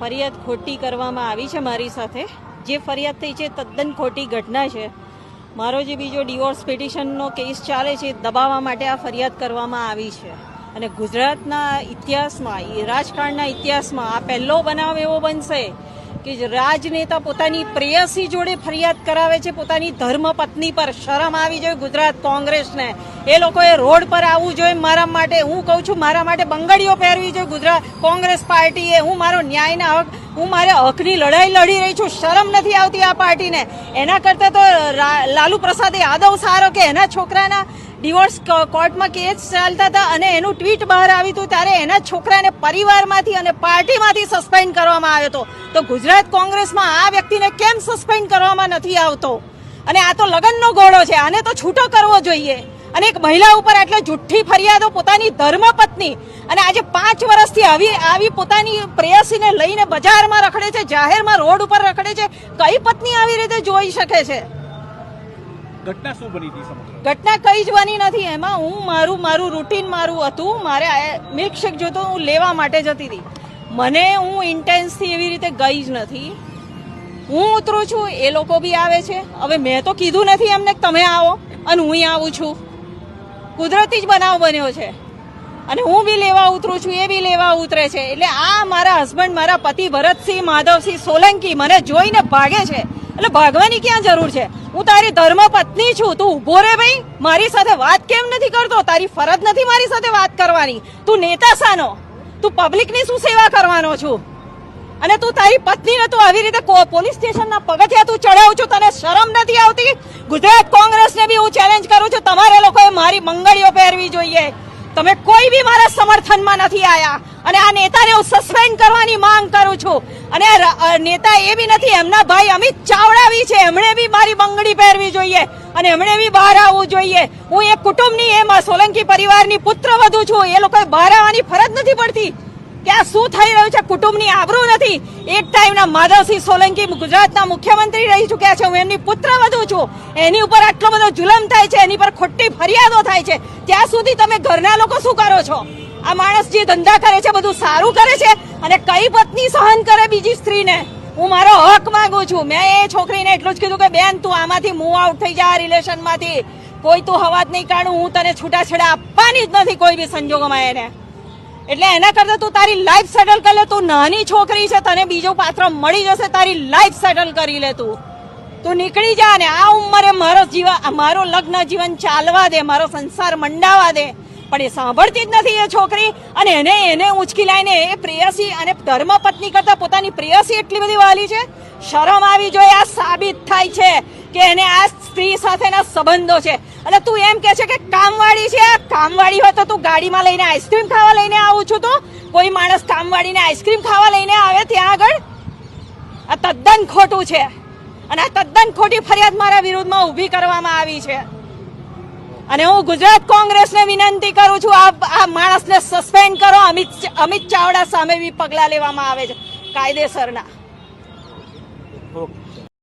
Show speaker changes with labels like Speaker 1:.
Speaker 1: ફરિયાદ ખોટી કરવામાં આવી છે મારી સાથે. જે ફરિયાદ થઈ છે તદ્દન ખોટી ઘટના છે. મારો જે બીજો ડિવોર્સ પિટિશનનો કેસ ચાલે છે દબાવવા માટે આ ફરિયાદ કરવામાં આવી છે. અને ગુજરાતના ઇતિહાસમાં રાજકારણના ઇતિહાસમાં આ પહેલો બનાવ એવો બનશે કે રાજનેતા પોતાની પ્રેયસી જોડે ફરિયાદ કરાવે છે, પોતાની ધર્મપત્ની પર શરમ આવી જોઈએ ગુજરાત કોંગ્રેસને. એ લોકોએ રોડ પર આવવું જોઈએ મારા માટે. હું કહું છું, મારા માટે બંગડીઓ પહેરવી જોઈએ ગુજરાત કોંગ્રેસ પાર્ટીએ. હું મારો ન્યાયના હક, હું મારે હકની લડાઈ લડી રહી છું. શરમ નથી આવતી આ પાર્ટીને. એના કરતાં તો લાલુ પ્રસાદ યાદવ સારો કે એના છોકરાના? ડિવોર્સ કોર્ટમાં કેસ ચાલતા હતા અને એનું ટ્વીટ બહાર આવ્યું હતું ત્યારે એના છોકરાને પરિવારમાંથી અને પાર્ટીમાંથી સસ્પેન્ડ કરવામાં આવ્યો હતો. તો ગુજરાત કોંગ્રેસમાં આ વ્યક્તિને કેમ સસ્પેન્ડ કરવામાં નથી આવતો? અને આ તો લગ્નનો ઘોડો છે, આને તો છૂટો કરવો જોઈએ. અને એક મહિલા ઉપર આટલે જુઠ્ઠી ફરિયાદો પોતાની ધર્મપત્ની અને આજે પાંચ વર્ષથી આવી આવી પોતાની પ્રેયસીને લઈને બજારમાં રખડે છે, જાહેરમાં રોડ ઉપર રખડે છે, કઈ પત્ની આવી રીતે જોઈ શકે છે?
Speaker 2: ઘટના શું બની હતી સમગ્ર?
Speaker 1: ઘટના કઈ જ બની નથી. એમાં હું મારું મારું રૂટીન મારું હતું. મારે મિલ્કશેક જોતો હું લેવા માટે જતી હતી. મને હું ઇન્ટેન્સથી એવી રીતે ગઈ જ નથી. હું ઉતરું છું, એ લોકો બી આવે છે. હવે મેં તો કીધું નથી એમને તમે આવો અને હું આવું છું. કુદરતી જ બનાવ બન્યો છે. અને હું બી લેવા ઉતરું છું, એ બી લેવા ઉતરે છે. એટલે આ મારા હસબન્ડ મારા પતિ ભરતસિંહ, માધવસિંહ સોલંકી મને જોઈને ભાગે છે. એટલે ભાગવાની ક્યાં જરૂર છે? હું તારી ધર્મ પત્ની છું. તું ઊભો રે ભાઈ. મારી સાથે વાત કેમ નથી કરતો? તારી ફરજ નથી મારી સાથે વાત કરવાની. તું નેતા સાનો તું પબ્લિકની શું સેવા કરવાનો છું? અને તું તારી પત્નીને તું આવી રીતે પોલીસ સ્ટેશનના પગથિયા તું ચડાવ છું. તને શરમ નથી આવતી? ગુજરાત કોંગ્રેસને બી હું ચેલેન્જ કરું છું. તમારે લોકોએ મારી મંગળીઓ પહેરવી જોઈએ. તમે કોઈ બી મારા સમર્થનમાં નથી આયા. અને આ નેતાને હું સસ્પેન્ડ કરવાની માંગ કરું છું. અને નેતા એ બી નથી, એમના ભાઈ અમિત ચાવડા બી છે. એમણે બી મારી બંગડી પહેરવી જોઈએ અને એમણે બી બહાર આવવું જોઈએ. હું એક કુટુંબની એમાં સોલંકી પરિવારની પુત્ર વધુ છું. એ લોકોએ બહાર આવવાની ફરજ નથી પડતી. કે આ શું થઈ રહ્યું છે? કુટુંબની આબરૂ નથી. એક ટાઈમના માધવસિંહ સોલંકી ગુજરાતના મુખ્યમંત્રી રહી ચૂક્યા છે. હું એમની પુત્ર વધુ છું. એની ઉપર આટલો બધો જુલમ થાય છે. એની પર ખોટી ફરિયાદો થાય છે. ત્યાં સુધી તમે ઘરના લોકો શું કરો છો? આ માણસ જે ધંધા કરે છે, બધું સારું કરે છે અને કઈ પત્ની સહન કરે બીજી સ્ત્રીને? હું મારો હક માંગુ છું. મેં એ છોકરીને એટલું જ કીધું કે, બેન, તું આમાંથી મૂવ આઉટ થઈ જા રિલેશનમાંથી કોઈ તું હવાજ નહીં કાઢું, હું તને છૂટાછેડા આપવાની જ નથી કોઈ બી સંજોગોમાં એને. એટલે એના કરતા તું તારી લાઈફ સેટલ કરી લે. તું નાની છોકરી છે, તને બીજો પાત્ર મળી જશે, તારી લાઈફ સેટલ કરી લે તું. તું નીકળી જા ને આ ઉંમરે મારો જીવન મારું લગ્ન જીવન ચાલવા દે, મારો સંસાર મંડાવા દે. પણ એ સાંભળતી જ નથી એ છોકરી. અને એને એને ઉંચકી લાઈને એ પ્રેયસી અને ધર્મપત્ની કરતા પોતાની પ્રેયસી એટલી બધી વાલી છે. શરમ આવી જોઈએ આ સાબિત થાય છે કે એને આ સ્ત્રી સાથેના સંબંધો છે. અને તું એમ કે છે કે કામવાળી છે કામવાળી હોય તો તું ગાડીમાં લઈને આઈસ્ક્રીમ ખાવા લઈને આવું છું તો? કોઈ માણસ કામવાળીને આઈસ્ક્રીમ ખાવા લઈને આવે ત્યાં આગળ? આ તદ્દન ખોટું છે. અને આ તદ્દન ખોટી ફરિયાદ મારા વિરુદ્ધમાં ઊભી કરવામાં આવી છે. અને હું ગુજરાત કોંગ્રેસને વિનંતી કરું છું આ આ માણસને સસ્પેન્ડ કરો. અમિત અમિત ચાવડા સામે બી પગલાં લેવામાં આવે છે. કાયદેસરના.
Speaker 2: થોડોક